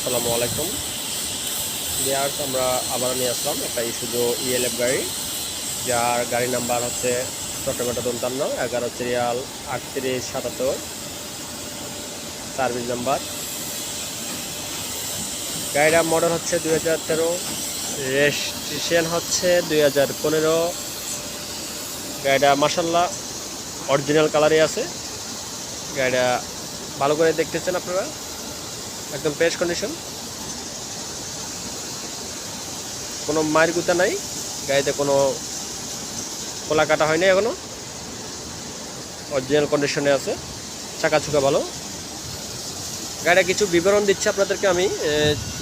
আসসালামু আলাইকুম। বিয়ার্স, আমরা আবার নিয়ে আসলাম একটা ইস্যুজো ইএলএফ গাড়ি, যার গাড়ি নাম্বার হচ্ছে চট্টগ্রাম দন্তান্ন, এগারো সিরিয়াল আটত্রিশ সাতাত্তর, সার্ভিস নাম্বার। গাড়িটার মডেল হচ্ছে দুই হাজার তেরো রেজিস্ট্রেশন হচ্ছে দুই হাজার পনেরো। গাড়িটা মাসাল্লাহ অরিজিনাল কালারই আছে। গাড়িটা ভালো করে দেখতেছেন আপনারা? একদম ফ্রেশ কন্ডিশন কোনো মায়ের গুতা নাই, গাড়িতে কোনো খোলা কাটা হয়নি এখনও। অরিজিনাল কন্ডিশনে আছে, চাকা চুকা ভালো। গাড়িটা কিছু বিবরণ দিচ্ছে আপনাদেরকে আমি।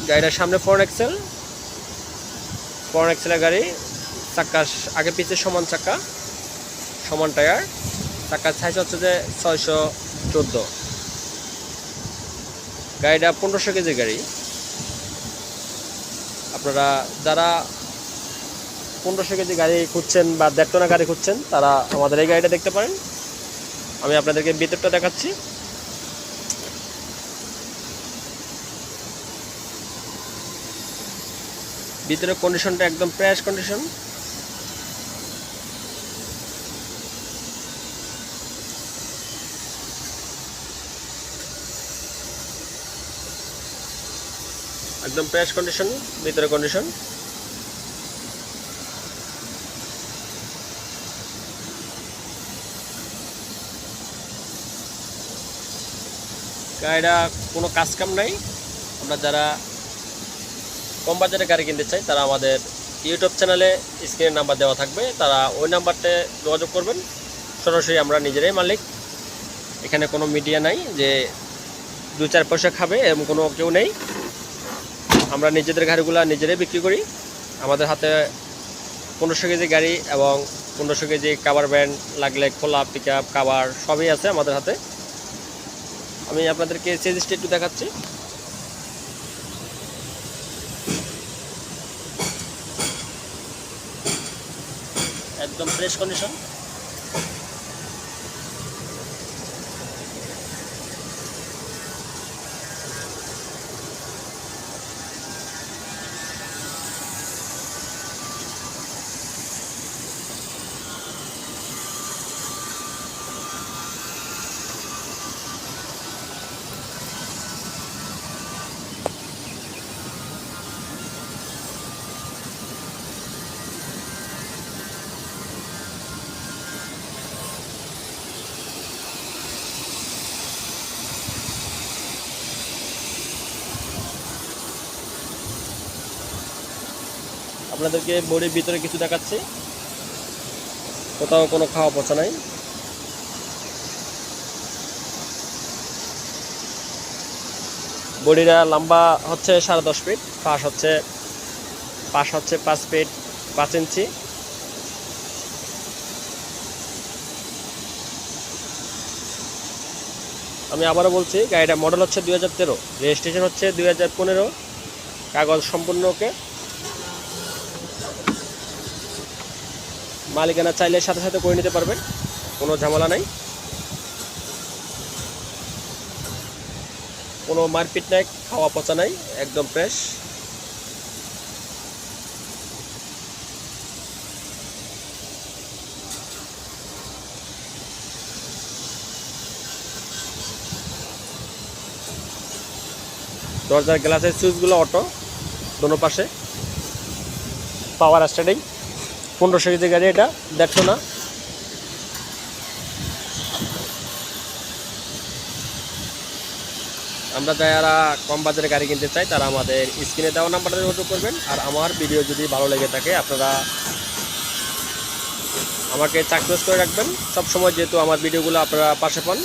গাড়িটার সামনে ফোর এক্সেল ফোর এক্সেলের গাড়ি চাক্কা আগে পিছে সমান চাক্কা সমান টায়ার। চাকার সাইজ হচ্ছে যে ছয়শো চোদ্দ। গাড়িটা পনেরোশো কেজি গাড়ি। আপনারা যারা পনেরোশো কেজি গাড়ি খুঁজছেন বা দেড় টনা গাড়ি খুঁজছেন, তারা আমাদের এই গাড়িটা দেখতে পারেন। আমি আপনাদেরকে ভিতরটা দেখাচ্ছি। ভিতরের কন্ডিশনটা একদম ফ্রেশ কন্ডিশন একদম ফ্রেশ কন্ডিশন ভিতরে কন্ডিশন গাড়িটা কোনো কাজ কাম নাই। আমরা যারা কম বাজারে গাড়ি কিনতে চাই, তারা আমাদের ইউটিউব চ্যানেলে স্ক্রিনের নাম্বার দেওয়া থাকবে। তারা ওই নাম্বারতে যোগাযোগ করবেন। সরাসরি আমরা নিজেরাই মালিক। এখানে কোনো মিডিয়া নাই যে দু চার পয়সা খাবে এরকম কোনো কেউ নেই। আমরা নিজেদের গাড়িগুলো নিজেরাই বিক্রি করি। আমাদের হাতে পনেরোশো কেজি গাড়ি এবং পনেরোশো কেজি কাভার ব্যান্ড লাগলে খোলা পিক আপ কাভার সবই আছে আমাদের হাতে। আমি আপনাদেরকে চেজিসটা একটু দেখাচ্ছি। একদম ফ্রেশ কন্ডিশন আপনাদেরকে বডির ভিতরে কিছু দেখাচ্ছি। কোথাও কোনো খাওয়া পচা নাই। বডিটা লম্বা হচ্ছে সাড়ে দশ ফিট, পাশ হচ্ছে পাশ হচ্ছে পাঁচ ফিট পাঁচ ইঞ্চি। আমি আবারও বলছি, গাড়িটা মডেল হচ্ছে দুই হাজার তেরো রেজিস্ট্রেশন হচ্ছে দুই হাজার পনেরো। কাগজ সম্পূর্ণ ওকে। মালিকানা চাইলে সাথে সাথে করে নিতে পারবেন। কোনো ঝামেলা নাই। কোনো মারপিট নাই, খাওয়া পচা নাই, একদম ফ্রেশ দরজার গ্লাসের সুইচগুলো অটো, দোনো পাশে। পাওয়ার স্টার্টিং পনেরোশো কেজি গাড়ি এটা দেড়শো না? আমরা যারা কম বাজারে গাড়ি কিনতে চাই, তারা আমাদের স্ক্রিনে দেওয়া নাম্বারটা যোগাযোগ করবেন। আর আমার ভিডিও যদি ভালো লেগে থাকে, আপনারা আমাকে সাকসেস করে রাখবেন। সবসময় যেহেতু আমার ভিডিওগুলো আপনারা পাশে পান।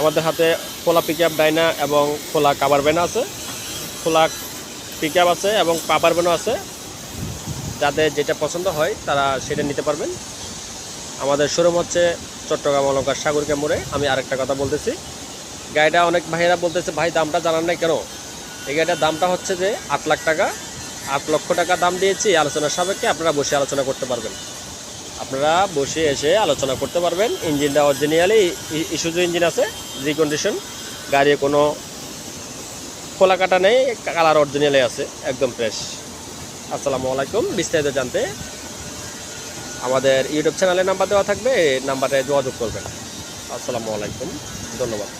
আমাদের হাতে খোলা পিক আপ ডাইনা এবং খোলা কাবার ব্যান আছে। খোলা পিক আপ আছে এবং কাবার ব্যানও আছে। যাদের যেটা পছন্দ হয়, তারা সেটা নিতে পারবেন। আমাদের শোরুম হচ্ছে চট্টগ্রাম অলঙ্কার সাগরকে মোড়ে আমি আরেকটা কথা বলতেছি। গাড়িটা অনেক ভাইয়েরা বলতেছে, ভাই, দামটা জানান নাই কেন? এই গাড়িটার দামটা হচ্ছে যে আট লাখ টাকা। আট লক্ষ টাকা দাম দিয়েছি, আলোচনার সাপেক্ষে আপনারা বসে আলোচনা করতে পারবেন। আপনারা বসে এসে আলোচনা করতে পারবেন। ইঞ্জিনটা অরিজিনালি ইস্যুজু ইঞ্জিন আছে রি কন্ডিশন গাড়ি কোনো খোলা কাটা নেই, কালার অরিজিনালে আছে, একদম ফ্রেশ আসসালামু আলাইকুম। বিস্তারিত জানতে আমাদের ইউটিউব চ্যানেলে নাম্বার দেওয়া থাকবে, এই নাম্বারে যোগাযোগ করবেন। আসসালামু আলাইকুম। ধন্যবাদ।